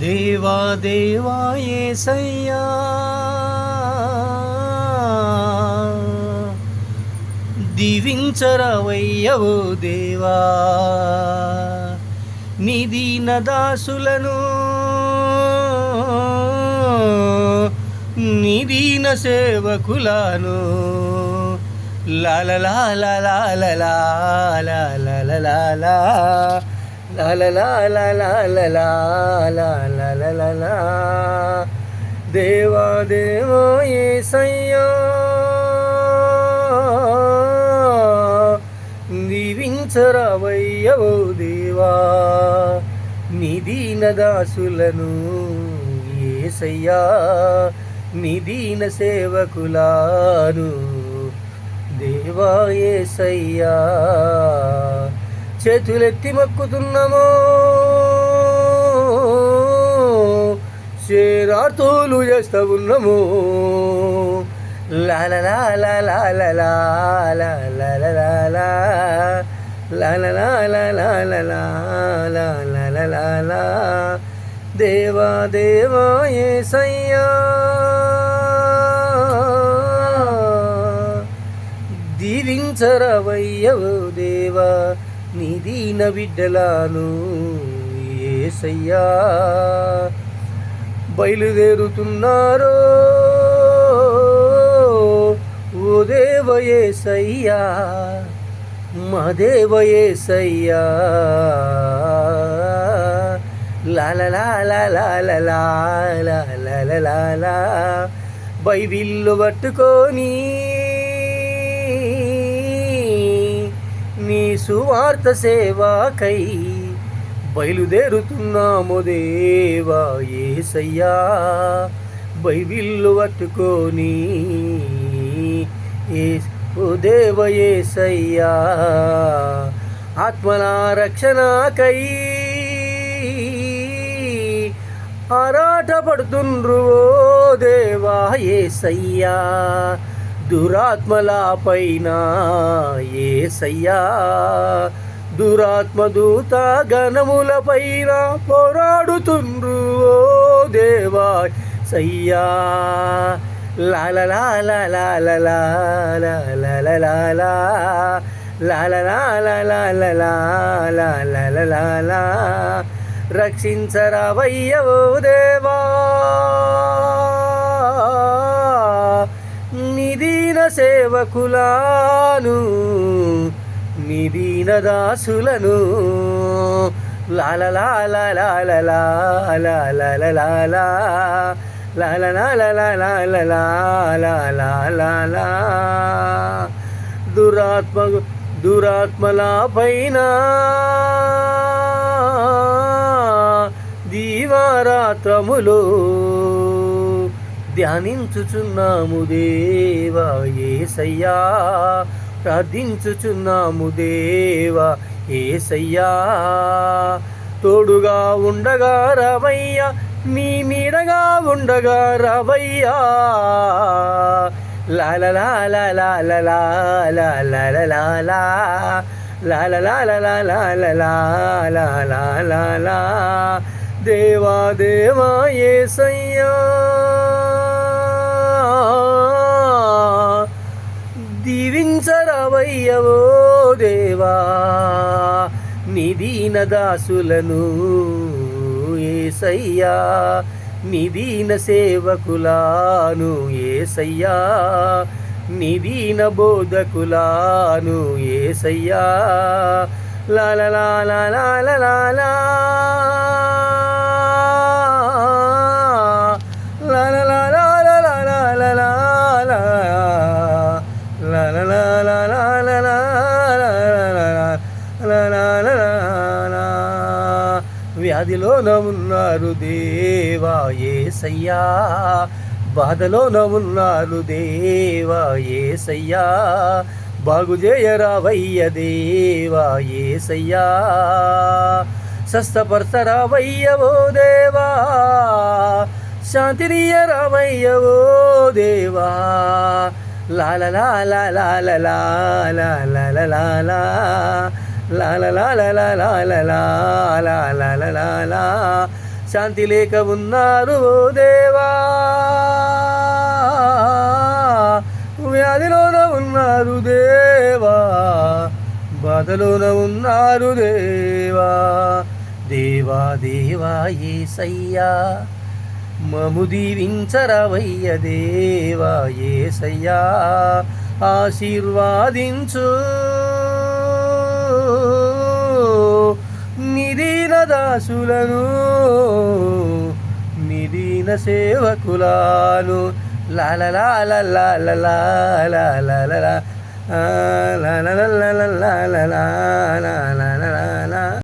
దేవా దేవా ఏసయ్యా దీవించరవయ్యవు దేవా నిదీన దాసులను నిదీన సేవకులను లాల లాల లాల లాల లాల లాల లాల లాల లాల లాల లాల దేవా దేవా ఏసయ్యా దీవించరవయ్యవో దేవా నిదీన దాసులను ఏసయ్యా నిదీన సేవకులాను దేవా ఏసయ్యా చేతులెత్తి మొక్కుతున్నాము చేరాతోలు చేస్తా ఉన్నాము దేవా దేవా ఏ సయ్యా దీవించరవయ్యవు దేవా నీదీన బిడ్డలాను ఏసయ్యా బయలుదేరుతున్నారో ఓ దేవయేసయ్యా మా దేవయేసయ్యా బైబిల్లు పట్టుకొని నీ సువార్త సేవాకై బయలుదేరుతున్నాము దేవా ఏసయ్యా. బైబిల్లు పట్టుకొని ఏ ఓ దేవ ఏసయ్యా. ఆత్మల రక్షణకై ఆరాట ఓ దేవా ఏసయ్యా. దురాత్మల పైన ఏ సయ్యా దురాత్మ దూత గణముల పైన పోరాడుతుండ్రు ఓ దేవా సయ్యా రక్షించరా వయ్యవో లాల దేవా దీన సేవకులాను మీ దీన దాసులను దురాత్మ దురాత్మల పైన దీవారాత్రములో ధ్యానించుచున్నాము దేవా ఏ సయ్యా ప్రార్థించుచున్నాము దేవా ఏ సయ్యా తోడుగా ఉండగా రవయ్యా మీ మీడగా ఉండగా రవయ్యా లాలలా లాలా లాలా లాలా లాలా దేవా దేవా సయ్యా దీవించరవయ్యవో దేవా నిదీన దాసులను ఏసయ్యా నిదీన సేవకులాను ఏసయ్యా నిదీన బోధకులాను ఏసయ్యా. లాల లాల లాల లాల వ్యాధిలోన ఉన్నారు దేవా ఏసయ్యా బాధలోన ఉన్నారు దేవా ఏసయ్యా బాగు చేయరావయ్య దేవా ఏసయ్యా స్వస్థపరచరావయ్యవో దేవా శాంతినీయరావయ్యవో దేవా లాల లాల లాల లాల లాల లాల లాల శాంతి లేక ఉన్నారు ఓ దేవా వ్యాధిలోన ఉన్నారు దేవా బాధలోన ఉన్నారు దేవా దేవా దేవా ఏసయ్యా మము దీవించరవయ్య దేవా ఏసయ్యా ఆశీర్వాదించు నిదీన దాసులను నిదీన సేవకులాను లాల